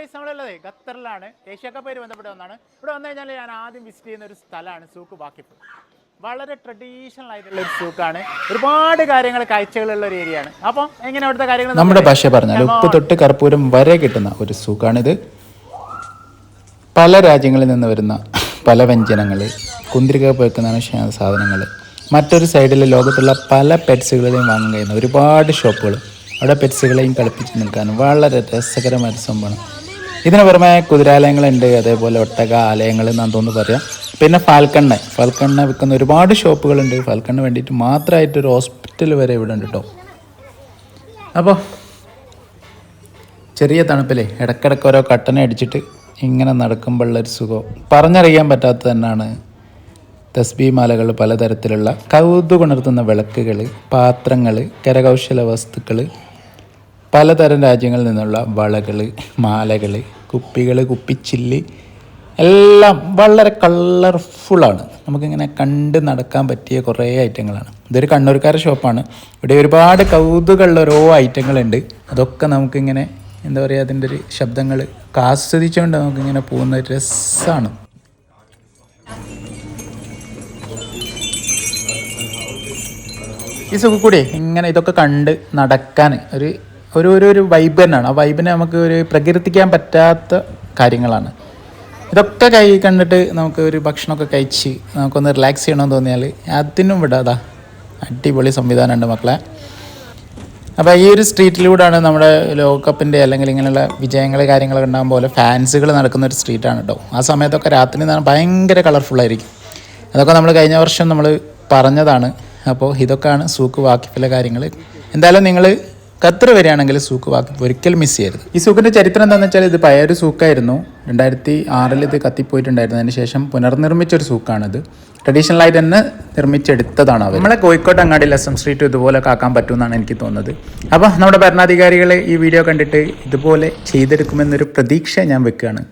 Guys നമ്മളുള്ളത് ഖത്തറിലാണ്. Asia കപ്പായിട്ട് ബന്ധപ്പെട്ട് ഒന്നാണ്. ഇവിടെ വന്നു കഴിഞ്ഞാൽ ഞാൻ ആദ്യം വിസിറ്റ് ചെയ്യുന്ന ഒരു സ്ഥലമാണ് സൂക്ക് ബാക്കിപ്പ് വളരെ ട്രഡീഷണൽ ആയിട്ടുള്ള ഒരു സൂക്കാണ്. ഒരുപാട് കാര്യങ്ങൾ കാഴ്ചകളുള്ള ഒരു ഏരിയ ആണ്. അപ്പം എങ്ങനെ അവിടുത്തെ കാര്യങ്ങൾ നമ്മുടെ ഭാഷ പറഞ്ഞാൽ ഉപ്പ് തൊട്ട് കർപ്പൂരം വരെ കിട്ടുന്ന ഒരു സൂക്കാണിത്. പല രാജ്യങ്ങളിൽ നിന്ന് വരുന്ന പല വ്യഞ്ജനങ്ങൾ കുന്തിരിക പോക്കുന്ന സാധനങ്ങൾ മറ്റൊരു സൈഡിൽ ലോകത്തുള്ള പല പെറ്റ്സുകളെയും വാങ്ങാൻ കഴിയുന്ന ഒരുപാട് ഷോപ്പുകൾ അവിടെ പെറ്റ്സുകളെയും കളിപ്പിച്ച് നിൽക്കാനും വളരെ രസകരമായ സംഭവമാണ്. ഇതിന് പുറമെ കുതിരാലയങ്ങളുണ്ട് അതേപോലെ ഒട്ടക ആലയങ്ങൾ എന്നാണ് തോന്നുന്നു പറയാം. പിന്നെ ഫാൽക്കണ്ണ. ഫാൽക്കണ്ണ വിൽക്കുന്ന ഒരുപാട് ഷോപ്പുകളുണ്ട്. ഫാൽക്കണ്ണ വേണ്ടിയിട്ട് മാത്രമായിട്ട് ഒരു ഹോസ്പിറ്റൽ വരെ ഇവിടെ ഉണ്ട് കേട്ടോ അപ്പോൾ ചെറിയ തണുപ്പിലേ ഇടക്കിടക്ക് ഓരോ കട്ടന അടിച്ചിട്ട് ഇങ്ങനെ നടക്കുമ്പോഴുള്ളൊരു സുഖം. പറഞ്ഞറിയാൻ പറ്റാത്ത തന്നെയാണ് തസ്ബി മാലകൾ പലതരത്തിലുള്ള കൗതുകുണർത്തുന്ന വിളക്കുകൾ പാത്രങ്ങൾ കരകൗശല വസ്തുക്കൾ പലതരം രാജ്യങ്ങളിൽ നിന്നുള്ള വളകൾ മാലകൾ കുപ്പികൾ കുപ്പിച്ചില്ല് എല്ലാം വളരെ കളർഫുള്ളാണ് നമുക്കിങ്ങനെ കണ്ട് നടക്കാൻ പറ്റിയ കുറേ ഐറ്റങ്ങളാണ്. ഇതൊരു കണ്ണൂർക്കാരുടെ ഷോപ്പാണ്. ഇവിടെ ഒരുപാട് കൗതുകമുള്ള ഓരോ ഐറ്റങ്ങളുണ്ട്. അതൊക്കെ നമുക്കിങ്ങനെ എന്താ പറയുക അതിന്റെ ഒരു ശബ്ദങ്ങൾ ആസ്വദിച്ചുകൊണ്ട് നമുക്കിങ്ങനെ പോകുന്ന ഒരു രസമാണ് ഈ സുഖക്കൂടി ഇങ്ങനെ ഇതൊക്കെ കണ്ട് നടക്കാൻ ഒരു ഒരു ഒരു ഒരു വൈബ് തന്നെയാണ്. ആ വൈബിനെ നമുക്ക് ഒരു പ്രകീർത്തിക്കാൻ പറ്റാത്ത കാര്യങ്ങളാണ്. ഇതൊക്കെ കൈ കണ്ടിട്ട് നമുക്ക് ഒരു ഭക്ഷണമൊക്കെ കഴിച്ച് നമുക്കൊന്ന് റിലാക്സ് ചെയ്യണമെന്ന് തോന്നിയാൽ അതിനും വിടാതാ അടിപൊളി സംവിധാനമുണ്ട് മക്കളെ. അപ്പോൾ ഈ ഒരു സ്ട്രീറ്റിലൂടെയാണ് നമ്മുടെ ലോകകപ്പിന്റെ അല്ലെങ്കിൽ ഇങ്ങനെയുള്ള വിജയങ്ങൾ കാര്യങ്ങളൊക്കെ ഉണ്ടാകുമ്പോൾ പോലെ ഫാൻസുകൾ നടക്കുന്ന ഒരു സ്ട്രീറ്റാണ് കേട്ടോ ആ സമയത്തൊക്കെ രാത്രി ഭയങ്കര കളർഫുള്ളായിരിക്കും അതൊക്കെ നമ്മൾ കഴിഞ്ഞ വർഷം നമ്മൾ പറഞ്ഞതാണ്. അപ്പോൾ ഇതൊക്കെയാണ് സൂക്ക് വാക്കിഫിലെ കാര്യങ്ങൾ എന്തായാലും നിങ്ങൾ ഖത്തർ വരികയാണെങ്കിൽ സൂക്ക് വാക്ക് ഒരിക്കലും മിസ് ചെയ്യരുത്. ഈ സൂക്കിന്റെ ചരിത്രം എന്താണെന്ന് വെച്ചാൽ ഇത് പഴയൊരു സൂക്കായിരുന്നു. രണ്ടായിരത്തി ആറിൽ ഇത് കത്തിപ്പോയിട്ടുണ്ടായിരുന്നു അതിന് ശേഷം പുനർനിർമ്മിച്ചൊരു സൂക്കാണിത്. ട്രഡീഷണൽ ആയിട്ട് തന്നെ നിർമ്മിച്ചെടുത്തതാണ് അവർ നമ്മളെ കോഴിക്കോട് അങ്ങാടി എസ് എം സ്ട്രീറ്റ് ഇതുപോലെ കാക്കാൻ പറ്റുമെന്നാണ് എനിക്ക് തോന്നുന്നത്. അപ്പോൾ നമ്മുടെ ഭരണാധികാരികൾ ഈ വീഡിയോ കണ്ടിട്ട് ഇതുപോലെ ചെയ്തെടുക്കുമെന്നൊരു പ്രതീക്ഷ ഞാൻ വെക്കുകയാണ്.